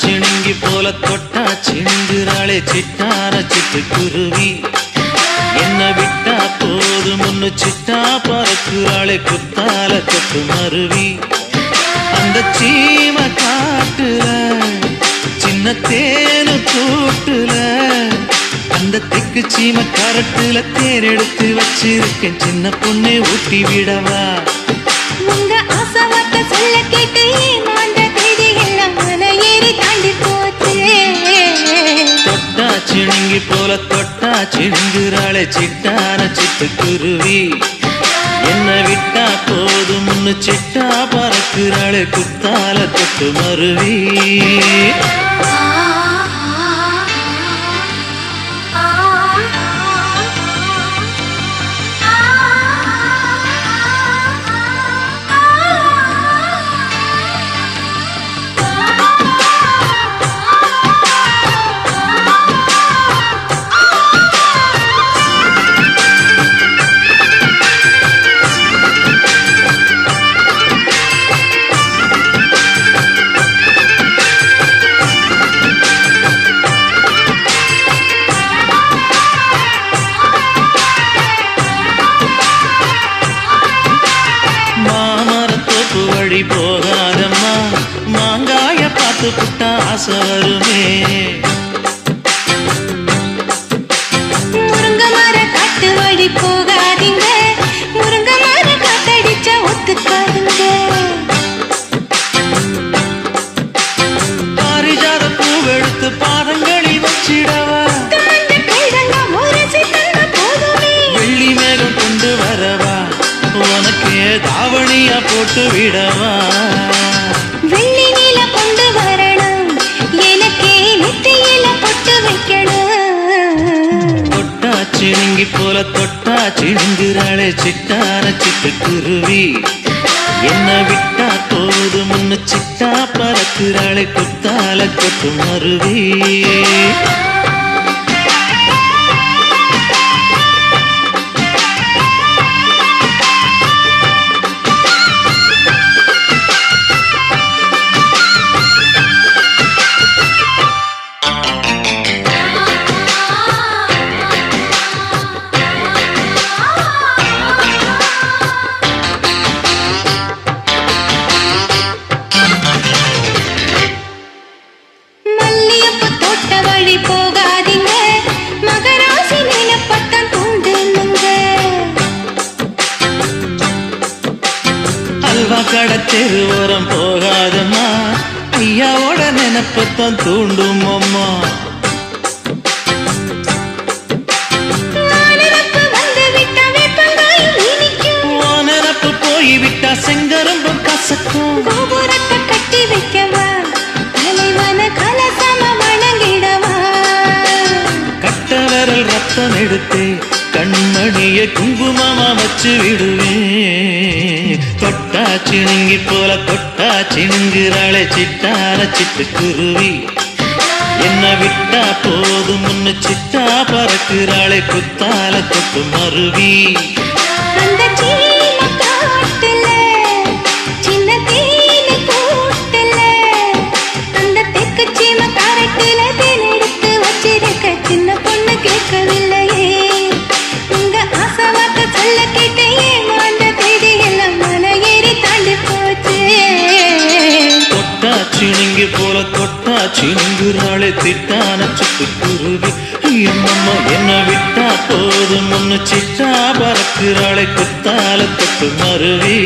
சிணுங்கி போல கொட்டா சிந்துராளே சிட்டார சிட்டு குருவி. என்ன விட்டா போது முன்னு சிட்டா பறக்குறாளே குத்தால கொட்டு மருவி. அந்த சீம காட்டுல சின்ன தேனு கூட்டுல அந்த திக்கு சீம கரட்டுல தேர் எடுத்து வச்சிருக்கேன். சின்ன பொண்ணை ஊட்டி விடவா? சிணுங்கி போல தொட்டா சிணுங்குறாளே சிட்டான சிட்டுக்குருவி என்ன விட்டா போதும்னு சிட்டா பறக்குறாளே குத்தால தொட்டு மருவி. மாங்காய பார்த்து புட்டா ஆசை வருமே முருங்க மர காட்டு வழி போகாதீங்க. முருங்க மர காத்தடிச்சா ஒத்துக்காதுங்க. பாரிஜாத பூவெடுத்து பாதங்களில் வச்சிடவா. வெள்ளி மேகம் கொண்டு வரவா. உனக்கு தாவணியா போட்டு விடவா. சிணுங்கி போல தொட்டா சிணுங்குறாளே சிட்டான சிட்டுக்குருவி என்ன விட்டா போகுது முன்னு சிட்டா பறக்குறாளே குத்தால கொட்டு மருவி வழி போகாதீங்க. மகராசி நினைப்பத்தான் தூண்டுனுங்க அல்வா கடை தெருவோரம் போகாதம்மா. ஐயாவோட நினைப்பத்தான் தூண்டும் அம்மா. போய்விட்டா செங்கரும்பும் கசக்கும். கோபுரத்தை விரல் எடுத்தே கண்மணிய குங்குமமா வச்சு விடுவேன். தொட்டா சிணுங்கி போல தொட்டா சிணுங்குறாளே சிட்டால சிட்டு குருவி. என்ன விட்டா போதும் முன்னு சிட்டா பறக்குறாளே குத்தால தொட்டு மருவி. சிணுங்குறாளே திட்டான சிட்டுக்குருவி எம்மம்மா என்ன விட்டா போதும். முன்னு சிட்டா பறக்கிறாளை குத்தால தொட்டு மருவி.